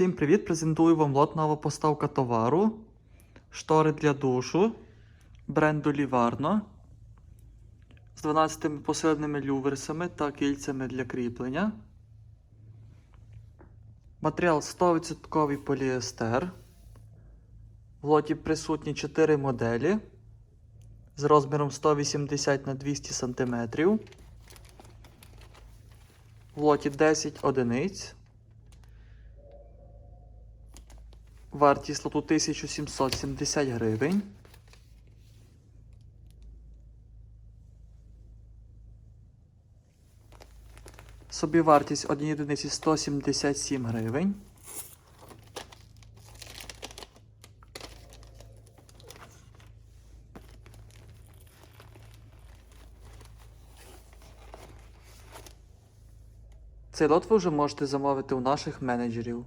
Всім привіт! Презентую вам лот нова поставка товару. Штори для душу бренду Livarno з 12 посиленими люверсами та кільцями для кріплення. Матеріал 100% поліестер. В лоті присутні 4 моделі з розміром 180 на 200 см. В лоті 10 одиниць. Вартість лоту 1770 гривень. Собівартість однієї одиниці 177 гривень. Цей лот ви вже можете замовити у наших менеджерів.